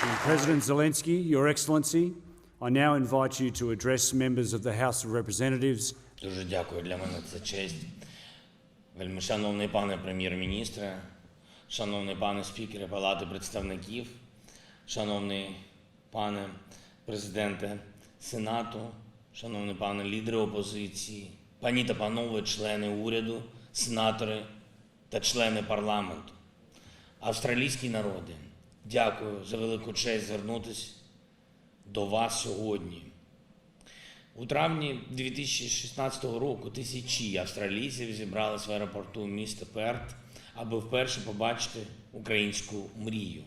President Zelensky, Your Excellency, I now invite you to address members of the House of Representatives. Дуже дякую. Для мене це честь. Вельмишановний пане прем'єр-міністре, шановний пане спікере Палати представників, шановний пане президенте Сенату, шановний пане лідери опозиції, пані та панове члени уряду, сенатори та члени парламенту, австралійські народи, дякую за велику честь звернутися до вас сьогодні. У травні 2016 року тисячі австралійців зібрались в аеропорту міста Перт, аби вперше побачити українську мрію.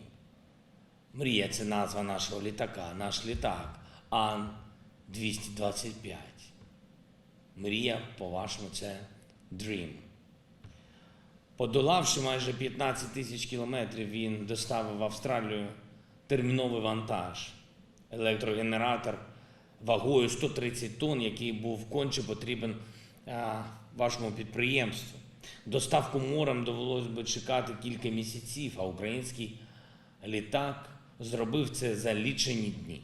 Мрія це назва нашого літака, наш літак Ан-225. Мрія, по-вашому, це Dream. Подолавши майже 15 тисяч кілометрів, він доставив в Австралію терміновий вантаж, електрогенератор вагою 130 тонн, який був конче потрібен а, вашому підприємству. Доставку морем довелось би чекати кілька місяців, а український літак зробив це за лічені дні.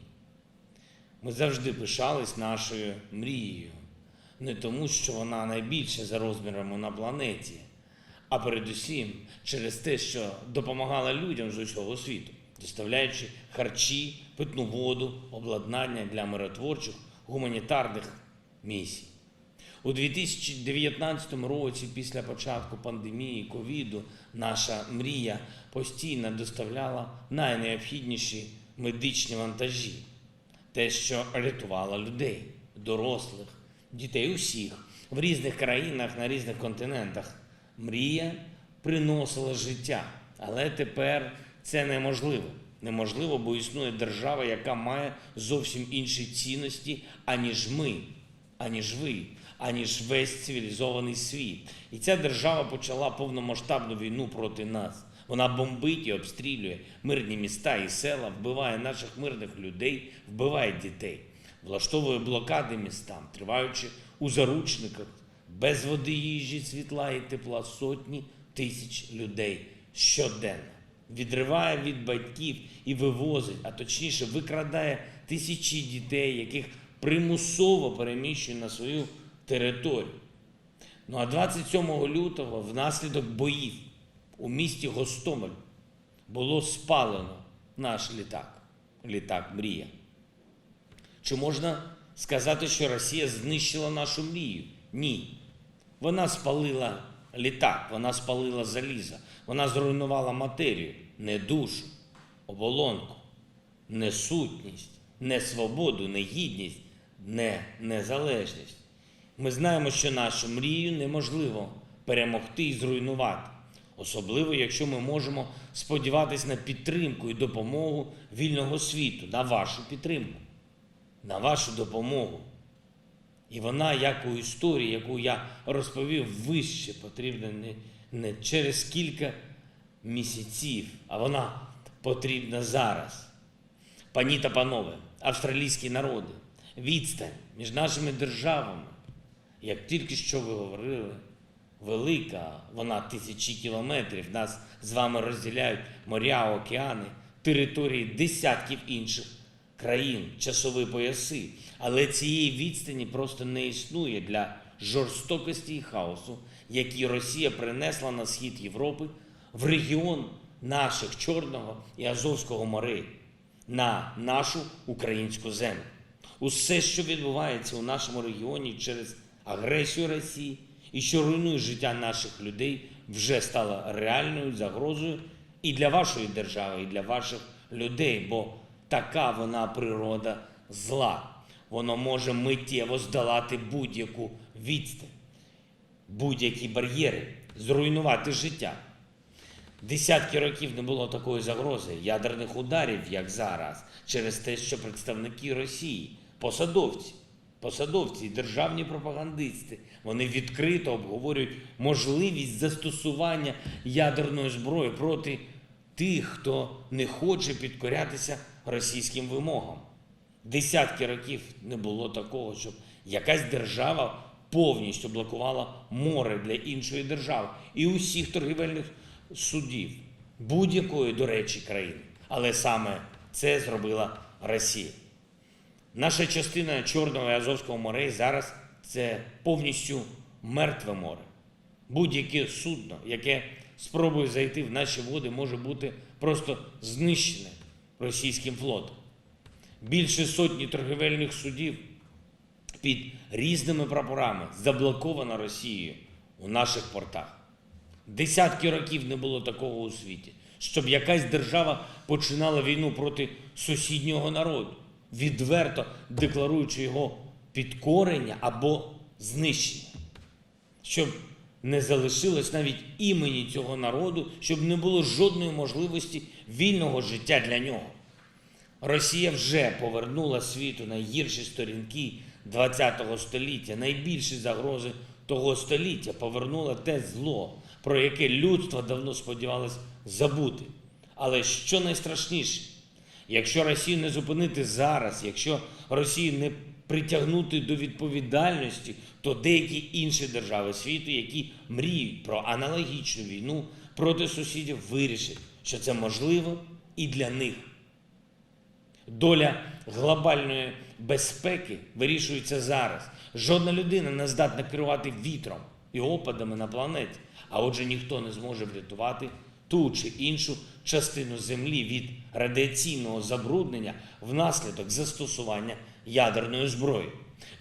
Ми завжди пишались нашою мрією, не тому, що вона найбільша за розмірами на планеті, а передусім через те, що допомагала людям з усього світу, доставляючи харчі, питну воду, обладнання для миротворчих гуманітарних місій. У 2019 році, після початку пандемії ковіду, наша мрія постійно доставляла найнеобхідніші медичні вантажі, те, що рятувало людей, дорослих, дітей усіх в різних країнах на різних континентах. Мрія приносила життя, але тепер це неможливо. Неможливо, бо існує держава, яка має зовсім інші цінності, аніж ми, аніж ви, аніж весь цивілізований світ. І ця держава почала повномасштабну війну проти нас. Вона бомбить і обстрілює мирні міста і села, вбиває наших мирних людей, вбиває дітей, влаштовує блокади містам, триваючи у заручниках, без води, їжі, світла і тепла сотні тисяч людей щоденно. Відриває від батьків і вивозить, а точніше викрадає тисячі дітей, яких примусово переміщує на свою територію. Ну а 27 лютого, внаслідок боїв у місті Гостомель, було спалено наш літак, літак Мрія. Чи можна сказати, що Росія знищила нашу мрію? Ні. Вона спалила літак, вона спалила залізо, вона зруйнувала матерію, не душу, оболонку, не сутність, не свободу, не гідність, не незалежність. Ми знаємо, що нашу мрію неможливо перемогти і зруйнувати, особливо якщо ми можемо сподіватися на підтримку і допомогу вільного світу, на вашу підтримку, на вашу допомогу. І вона, як у історії, яку я розповів вище, потрібна не, не через кілька місяців, а вона потрібна зараз. Пані та панове, австралійські народи, відстань між нашими державами, як тільки що ви говорили, велика, вона тисячі кілометрів, нас з вами розділяють моря, океани, території десятків інших країн, часові пояси. Але цієї відстані просто не існує для жорстокості і хаосу, які Росія принесла на схід Європи в регіон наших Чорного і Азовського морей, на нашу українську землю. Усе, що відбувається у нашому регіоні через агресію Росії і що руйнує життя наших людей, вже стало реальною загрозою і для вашої держави, і для ваших людей, бо така вона природа зла. Воно може миттєво здолати будь-яку відстань, будь-які бар'єри, зруйнувати життя. Десятки років не було такої загрози ядерних ударів, як зараз, через те, що представники Росії, посадовці, посадовці державні пропагандисти, вони відкрито обговорюють можливість застосування ядерної зброї проти тих, хто не хоче підкорятися російським вимогам. Десятки років не було такого, щоб якась держава повністю блокувала море для іншої держави і усіх торгівельних судів будь-якої, до речі, країни. Але саме це зробила Росія. Наша частина Чорного і Азовського морей зараз це повністю мертве море. Будь-яке судно, яке спробує зайти в наші води, може бути просто знищене російським флотом. Більше сотні торгівельних судів під різними прапорами заблоковано Росією у наших портах. Десятки років не було такого у світі, щоб якась держава починала війну проти сусіднього народу, відверто декларуючи його підкорення або знищення, щоб не залишилось навіть імені цього народу, щоб не було жодної можливості вільного життя для нього. Росія вже повернула світу найгірші сторінки ХХ століття, найбільші загрози того століття, повернула те зло, про яке людство давно сподівалось забути. Але що найстрашніше, якщо Росію не зупинити зараз, якщо Росію не притягнути до відповідальності, то деякі інші держави світу, які мріють про аналогічну війну проти сусідів, вирішать, що це можливо і для них. Доля глобальної безпеки вирішується зараз. Жодна людина не здатна керувати вітром і опадами на планеті, а отже, ніхто не зможе врятувати ту чи іншу частину Землі від радіаційного забруднення внаслідок застосування ядерної зброї.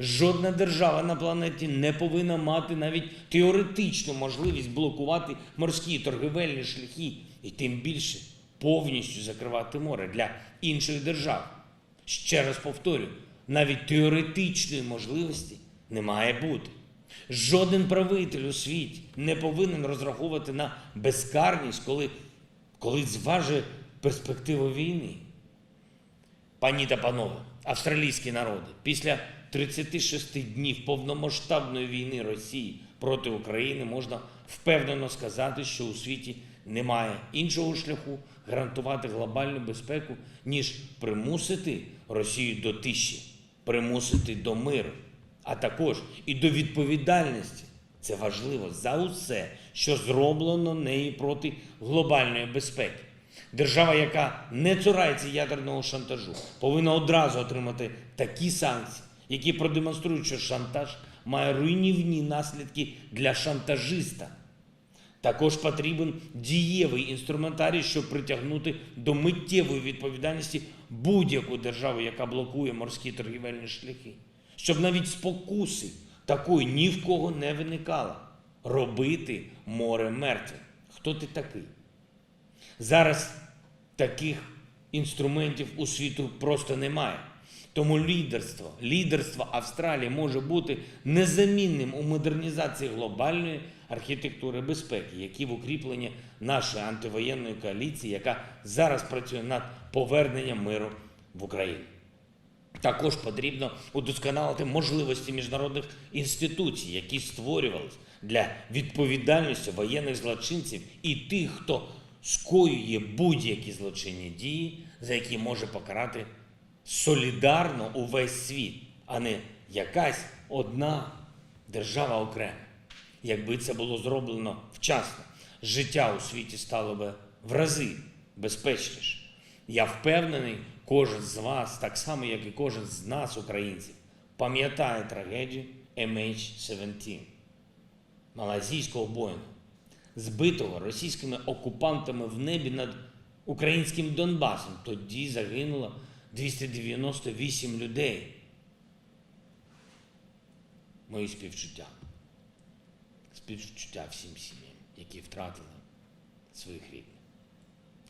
Жодна держава на планеті не повинна мати навіть теоретичну можливість блокувати морські торгівельні шляхи і тим більше повністю закривати море для інших держав. Ще раз повторю, навіть теоретичної можливості не має бути. Жоден правитель у світі не повинен розраховувати на безкарність, коли, коли зважує перспективу війни. Пані та панове, австралійські народи, після 36 днів повномасштабної війни Росії проти України можна впевнено сказати, що у світі немає іншого шляху гарантувати глобальну безпеку, ніж примусити Росію до тиші, примусити до миру, а також і до відповідальності. Це важливо за усе, що зроблено нею проти глобальної безпеки. Держава, яка не цурається ядерного шантажу, повинна одразу отримати такі санкції, які продемонструють, що шантаж має руйнівні наслідки для шантажиста. Також потрібен дієвий інструментарій, щоб притягнути до миттєвої відповідальності будь-яку державу, яка блокує морські торгівельні шляхи, щоб навіть спокуси такої ні в кого не виникало. Робити море мертвим. Хто ти такий? Зараз таких інструментів у світу просто немає. Тому лідерство, лідерство Австралії може бути незамінним у модернізації глобальної архітектури безпеки, які в укріпленні нашої антивоєнної коаліції, яка зараз працює над поверненням миру в Україну. Також потрібно удосконалити можливості міжнародних інституцій, які створювались для відповідальності воєнних злочинців і тих, хто скоює будь-які злочинні дії, за які може покарати солідарно увесь світ, а не якась одна держава окремо. Якби це було зроблено вчасно, життя у світі стало би в рази безпечніше. Я впевнений, кожен з вас, так само як і кожен з нас, українців, пам'ятає трагедію MH17 малазійського Боїнгу, збитого російськими окупантами в небі над українським Донбасом. Тоді загинуло 298 людей. Мої співчуття. Співчуття всім сім'ям, які втратили своїх рідних.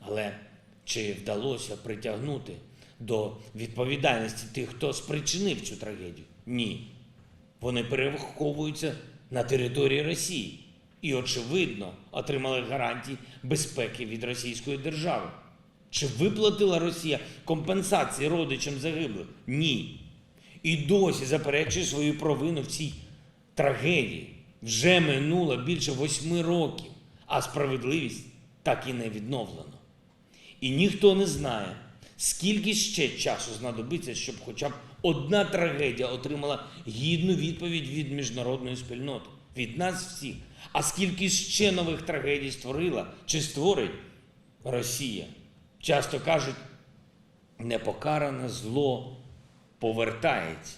Але чи вдалося притягнути до відповідальності тих, хто спричинив цю трагедію? Ні. Вони переховуються на території Росії і, очевидно, отримали гарантії безпеки від Російської держави. Чи виплатила Росія компенсації родичам загиблих? Ні. І досі заперечує свою провину в цій трагедії. Вже минуло більше восьми років, а справедливість так і не відновлено. І ніхто не знає, скільки ще часу знадобиться, щоб хоча б одна трагедія отримала гідну відповідь від міжнародної спільноти, від нас всіх. А скільки ще нових трагедій створила чи створить Росія? Часто кажуть, непокаране зло повертається.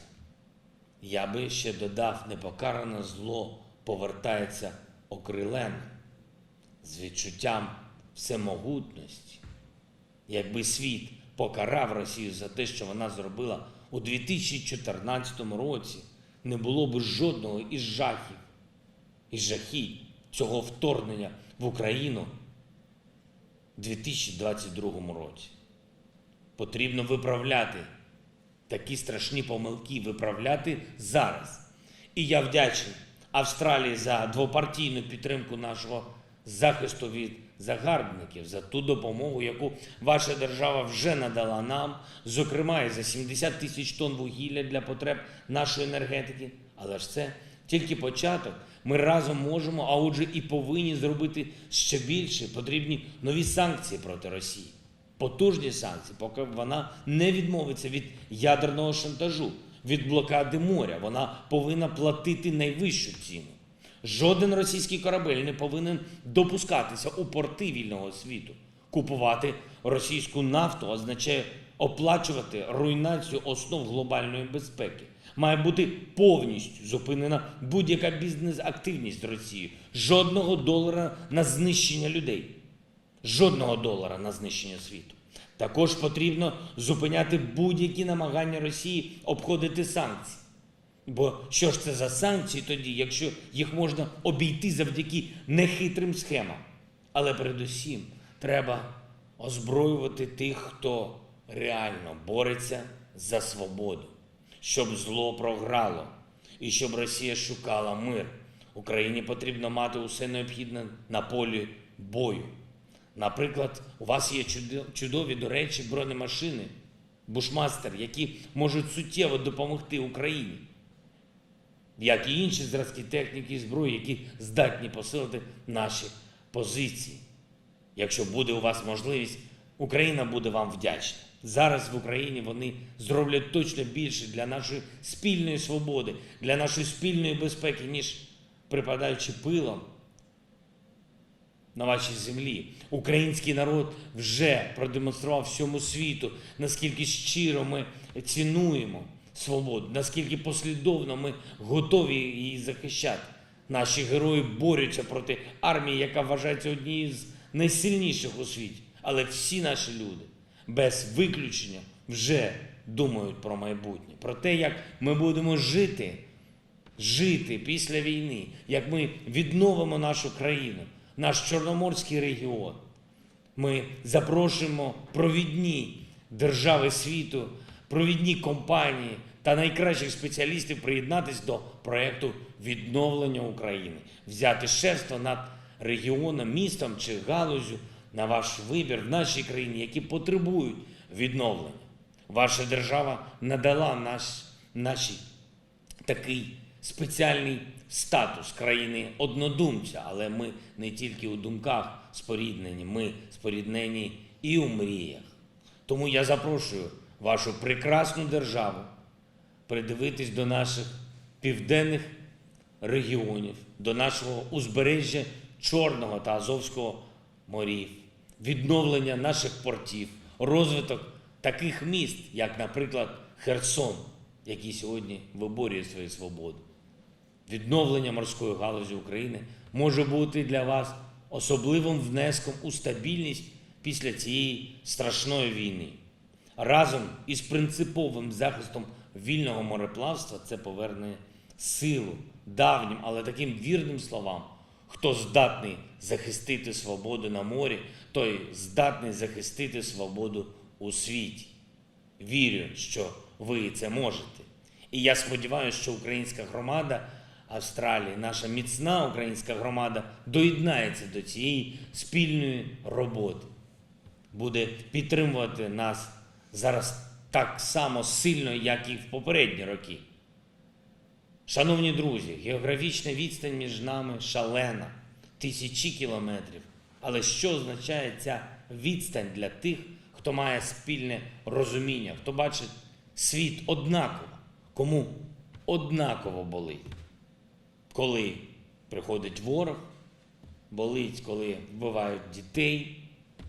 Я би ще додав, непокаране зло повертається окрилене, з відчуттям всемогутності. Якби світ покарав Росію за те, що вона зробила у 2014 році, не було б жодного із жахів і жахіть цього вторгнення в Україну у 2022 році. Потрібно виправляти такі страшні помилки, виправляти зараз. І я вдячний Австралії за двопартійну підтримку нашого захисту від загарбників, за ту допомогу, яку ваша держава вже надала нам, зокрема і за 70 тисяч тонн вугілля для потреб нашої енергетики. Але ж це тільки початок. Ми разом можемо, а отже, і повинні зробити ще більше. Потрібні нові санкції проти Росії потужні санкції, поки вона не відмовиться від ядерного шантажу, від блокади моря. Вона повинна платити найвищу ціну. Жоден російський корабель не повинен допускатися у порти вільного світу. Купувати російську нафту означає оплачувати руйнацію основ глобальної безпеки. Має бути повністю зупинена будь-яка бізнес-активність Росії. Жодного долара на знищення людей жодного долара на знищення світу. Також потрібно зупиняти будь-які намагання Росії обходити санкції. Бо що ж це за санкції тоді, якщо їх можна обійти завдяки нехитрим схемам? Але передусім треба озброювати тих, хто реально бореться за свободу, щоб зло програло і щоб Росія шукала мир. Україні потрібно мати усе необхідне на полі бою. Наприклад, у вас є чудові, до речі, бронемашини, бушмастер, які можуть суттєво допомогти Україні, як і інші зразки техніки і зброї, які здатні посилити наші позиції. Якщо буде у вас можливість, Україна буде вам вдячна. Зараз в Україні вони зроблять точно більше для нашої спільної свободи, для нашої спільної безпеки, ніж припадаючи пилом на вашій землі. Український народ вже продемонстрував всьому світу, наскільки щиро ми цінуємо свободу, наскільки послідовно ми готові її захищати. Наші герої борються проти армії, яка вважається однією з найсильніших у світі. Але всі наші люди без виключення вже думають про майбутнє, про те, як ми будемо жити жити після війни, як ми відновимо нашу країну, наш Чорноморський регіон. Ми запрошуємо провідні держави світу, провідні компанії та найкращих спеціалістів приєднатись до проєкту відновлення України, взяти шефство над регіоном, містом чи галузю на ваш вибір в нашій країні, які потребують відновлення. Ваша держава надала наш, нашій такий спеціальний статус країни однодумця, але ми не тільки у думках споріднені, ми споріднені і у мріях. Тому я запрошую вашу прекрасну державу придивитись до наших південних регіонів, до нашого узбережжя Чорного та Азовського морів, відновлення наших портів, розвиток таких міст, як, наприклад, Херсон, який сьогодні виборює свою свободу. Відновлення морської галузі України може бути для вас особливим внеском у стабільність після цієї страшної війни. Разом із принциповим захистом вільного мореплавства це поверне силу давнім, але таким вірним словам. Хто здатний захистити свободу на морі, той здатний захистити свободу у світі. Вірю, що ви це можете. І я сподіваюся, що українська громада Австралії, наша міцна українська громада, доєднається до цієї спільної роботи, буде підтримувати нас зараз так само сильно, як і в попередні роки. Шановні друзі, географічна відстань між нами шалена, тисячі кілометрів. Але що означає ця відстань для тих, хто має спільне розуміння, хто бачить світ однаково, кому однаково болить? Коли приходить ворог, болить, коли вбивають дітей,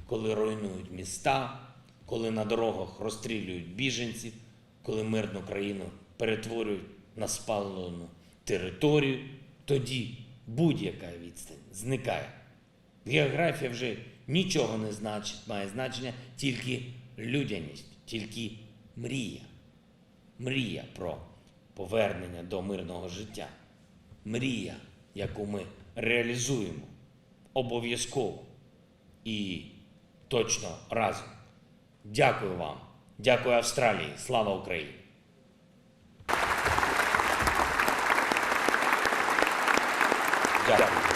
коли руйнують міста, коли на дорогах розстрілюють біженців, коли мирну країну перетворюють на спалену територію, тоді будь-яка відстань зникає. Географія вже нічого не значить, має значення тільки людяність, тільки мрія. Мрія про повернення до мирного життя. Мрія, яку ми реалізуємо обов'язково і точно разом. Дякую вам. Дякую Австралії. Слава Україні! Дякую.